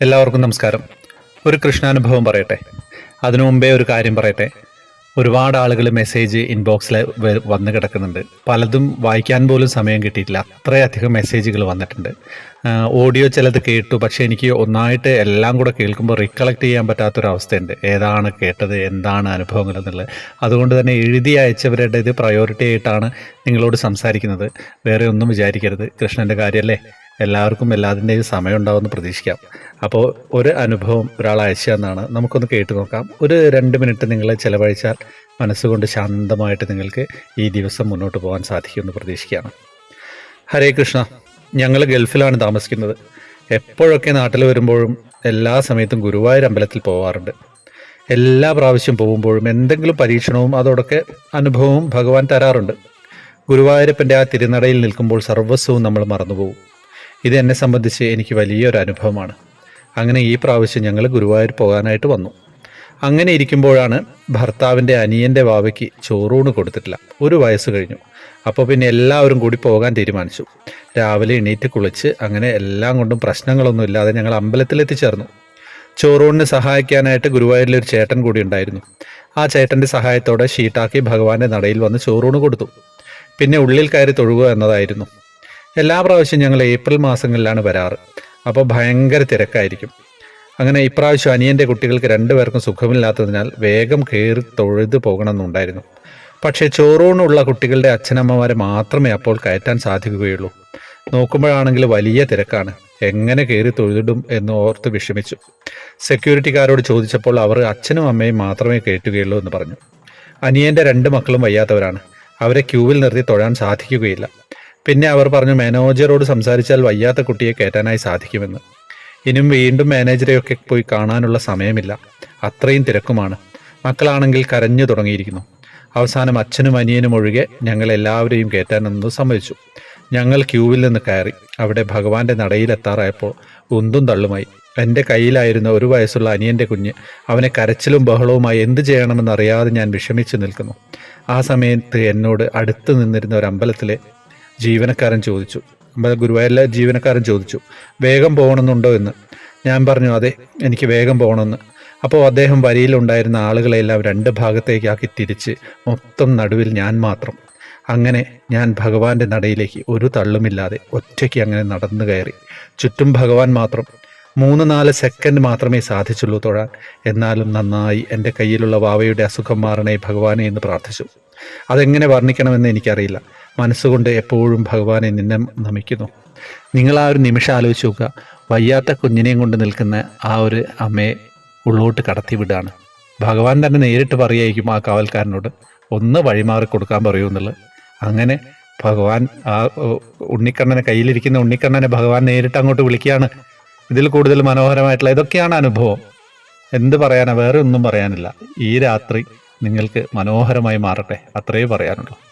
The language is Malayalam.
എല്ലാവർക്കും നമസ്കാരം. ഒരു കൃഷ്ണാനുഭവം പറയട്ടെ. അതിനു മുമ്പേ ഒരു കാര്യം പറയട്ടെ. ഒരുപാട് ആളുകൾ മെസ്സേജ് ഇൻബോക്സിൽ വന്ന് കിടക്കുന്നുണ്ട്. പലതും വായിക്കാൻ പോലും സമയം കിട്ടിയിട്ടില്ല. അത്രയധികം മെസ്സേജുകൾ വന്നിട്ടുണ്ട്. ഓഡിയോ ചിലത് കേട്ടു. പക്ഷേ എനിക്ക് ഒന്നായിട്ട് എല്ലാം കൂടെ കേൾക്കുമ്പോൾ റീകളക്ട് ചെയ്യാൻ പറ്റാത്തൊരവസ്ഥയുണ്ട്. ഏതാണ് കേട്ടത്? എന്താണ് അനുഭവങ്ങൾ എന്നുള്ളത്. അതുകൊണ്ട് തന്നെ എഴുതി അയച്ചവരുടെ ഇത് പ്രയോറിറ്റി ആയിട്ടാണ് നിങ്ങളോട് സംസാരിക്കുന്നത്. വേറെ ഒന്നും വിചാരിക്കരുത്. കൃഷ്ണന്റെ കാര്യമല്ലേ എല്ലാവർക്കും എല്ലാതിന്റെയും സമയം ഉണ്ടാവുമെന്ന് പ്രതീക്ഷിക്കാം. അപ്പോൾ ഒരു അനുഭവം ഒരാൾ അയച്ചു തന്നാണ്. നമുക്കൊന്ന് കേട്ടു നോക്കാം. ഒരു രണ്ട് മിനിറ്റ് നിങ്ങൾ ചിലവഴിച്ചാൽ മനസ്സുകൊണ്ട് ശാന്തമായിട്ട് നിങ്ങൾക്ക് ഈ ദിവസം മുന്നോട്ട് പോകാൻ സാധിക്കുമെന്ന് പ്രതീക്ഷിക്കുകയാണ്. ഹരേ കൃഷ്ണ ഞങ്ങൾ ഗൾഫിലാണ് താമസിക്കുന്നത്. എപ്പോഴൊക്കെ നാട്ടിൽ വരുമ്പോഴും എല്ലാ സമയത്തും ഗുരുവായൂർ അമ്പലത്തിൽ പോവാറുണ്ട്. എല്ലാ പ്രാവശ്യം പോകുമ്പോഴും എന്തെങ്കിലും പരീക്ഷണവും അതോടൊക്കെ അനുഭവവും ഭഗവാൻ തരാറുണ്ട്. ഗുരുവായൂരപ്പന്റെ ആ തിരുനടയിൽ നിൽക്കുമ്പോൾ സർവസ്വവും നമ്മൾ മറന്നുപോകും. ഇത് എന്നെ സംബന്ധിച്ച് എനിക്ക് വലിയൊരു അനുഭവമാണ്. അങ്ങനെ ഈ പ്രാവശ്യം ഞങ്ങൾ ഗുരുവായൂർ പോകാനായിട്ട് വന്നു. അങ്ങനെ ഇരിക്കുമ്പോഴാണ് ഭർത്താവിന്റെ അനിയന്റെ വാവയ്ക്ക് ചോറൂണ് കൊടുത്തിട്ടില്ല. ഒരു വയസ്സ് കഴിഞ്ഞു. അപ്പോൾ പിന്നെ എല്ലാവരും കൂടി പോകാൻ തീരുമാനിച്ചു. രാവിലെ എണീറ്റ് കുളിച്ച് അങ്ങനെ എല്ലാം കൊണ്ടും പ്രശ്നങ്ങളൊന്നും ഇല്ലാതെ ഞങ്ങൾ അമ്പലത്തിലെത്തിച്ചേർന്നു ചോറൂണിന് സഹായിക്കാനായിട്ട് ഗുരുവായൂരിൽ ഒരു ചേട്ടൻ കൂടി ഉണ്ടായിരുന്നു. ആ ചേട്ടന്റെ സഹായത്തോടെ ഷീട്ടാക്കി ഭഗവാന്റെ നടയിൽ വന്ന് ചോറൂണ് കൊടുത്തു. പിന്നെ ഉള്ളിൽ കയറി തൊഴുക എന്നതായിരുന്നു. എല്ലാ പ്രാവശ്യം ഞങ്ങൾ ഏപ്രിൽ മാസങ്ങളിലാണ് വരാറ്. അപ്പോൾ ഭയങ്കര തിരക്കായിരിക്കും. അങ്ങനെ ഇപ്രാവശ്യം അനിയന്റെ കുട്ടികൾക്ക് രണ്ടുപേർക്കും സുഖമില്ലാത്തതിനാൽ വേഗം കയറി തൊഴുത് പോകണമെന്നുണ്ടായിരുന്നു. പക്ഷേ ചോറൂണുള്ള കുട്ടികളുടെ അച്ഛനമ്മമാരെ മാത്രമേ അപ്പോൾ കയറ്റാൻ സാധിക്കുകയുള്ളൂ. നോക്കുമ്പോഴാണെങ്കിൽ വലിയ തിരക്കാണ്. എങ്ങനെ കയറി തൊഴുതിടും എന്ന് ഓർത്ത് വിഷമിച്ചു. സെക്യൂരിറ്റിക്കാരോട് ചോദിച്ചപ്പോൾ അവർ അച്ഛനും അമ്മയും മാത്രമേ കയറ്റുകയുള്ളൂ എന്ന് പറഞ്ഞു. അനിയന്റെ രണ്ട് മക്കളും വയ്യാത്തവരാണ്. അവരെ ക്യൂവിൽ നിർത്തി തൊഴാൻ സാധിക്കുകയില്ല. പിന്നെ അവർ പറഞ്ഞു മാനേജറോട് സംസാരിച്ചാൽ വയ്യാത്ത കുട്ടിയെ കയറ്റാനായി സാധിക്കുമെന്ന്. ഇനിയും വീണ്ടും മാനേജരെയൊക്കെ പോയി കാണാനുള്ള സമയമില്ല. അത്രയും തിരക്കുമാണ്. മക്കളാണെങ്കിൽ കരഞ്ഞു തുടങ്ങിയിരിക്കുന്നു. അവസാനം അച്ഛനും അനിയനും ഒഴികെ ഞങ്ങൾ എല്ലാവരെയും കയറ്റാനെന്ന് സമ്മതിച്ചു. ഞങ്ങൾ ക്യൂവിൽ നിന്ന് കയറി. അവിടെ ഭഗവാന്റെ നടയിലെത്താറായപ്പോൾ ഉന്തും തള്ളുമായി. എന്റെ കയ്യിലായിരുന്ന ഒരു വയസ്സുള്ള അനിയന്റെ കുഞ്ഞ് അവനെ കരച്ചിലും ബഹളവുമായി എന്ത് ചെയ്യണമെന്നറിയാതെ ഞാൻ വിഷമിച്ചു നിൽക്കുന്നു. ആ സമയത്ത് എന്നോട് അടുത്ത് നിന്നിരുന്ന ഒരു അമ്പലത്തിലെ ജീവനക്കാരൻ ചോദിച്ചു. അമ്പല ഗുരുവായൂരിലെ ജീവനക്കാരൻ ചോദിച്ചു വേഗം പോകണമെന്നുണ്ടോ എന്ന്? ഞാൻ പറഞ്ഞു അതെ എനിക്ക് വേഗം പോകണമെന്ന്. അപ്പോൾ അദ്ദേഹം വരിയിലുണ്ടായിരുന്ന ആളുകളെല്ലാം രണ്ട് ഭാഗത്തേക്കാക്കി തിരിച്ച് മൊത്തം നടുവിൽ ഞാൻ മാത്രം. അങ്ങനെ ഞാൻ ഭഗവാന്റെ നടയിലേക്ക് ഒരു തള്ളുമില്ലാതെ ഒറ്റയ്ക്ക് അങ്ങനെ നടന്നു കയറി. ചുറ്റും ഭഗവാൻ മാത്രം. മൂന്ന് നാല് സെക്കൻഡ് മാത്രമേ സാധിച്ചുള്ളൂ തൊഴാൻ. എന്നാലും നന്നായി എന്റെ കയ്യിലുള്ള വാവയുടെ അസുഖം മാറണേ ഭഗവാനെ എന്ന് പ്രാർത്ഥിച്ചു. അതെങ്ങനെ വർണിക്കണമെന്ന് എനിക്കറിയില്ല. മനസ്സുകൊണ്ട് എപ്പോഴും ഭഗവാനെ നിന്നെ നമിക്കുന്നു. നിങ്ങൾ ആ ഒരു നിമിഷം ആലോചിച്ച് നോക്കുക. വയ്യാത്ത കുഞ്ഞിനെയും കൊണ്ട് നിൽക്കുന്ന ആ ഒരു അമ്മയെ ഉള്ളോട്ട് കടത്തിവിടാണ്. ഭഗവാൻ തന്നെ നേരിട്ട് പറയായിരിക്കും ആ കാവൽക്കാരനോട് ഒന്ന് വഴിമാറി കൊടുക്കാൻ പറയൂ എന്നുള്ളത്. അങ്ങനെ ഭഗവാൻ ആ ഉണ്ണിക്കണ്ണനെ കയ്യിലിരിക്കുന്ന ഉണ്ണിക്കണ്ണനെ ഭഗവാൻ നേരിട്ട് അങ്ങോട്ട് വിളിക്കുകയാണ്. ഇതിൽ കൂടുതൽ മനോഹരമായിട്ടുള്ള ഇതൊക്കെയാണ് അനുഭവം. എന്ത് പറയാനാണ് വേറെ ഒന്നും പറയാനില്ല. ഈ രാത്രി നിങ്ങൾക്ക് മനോഹരമായി മാറട്ടെ. അത്രയേ പറയാനുള്ളൂ.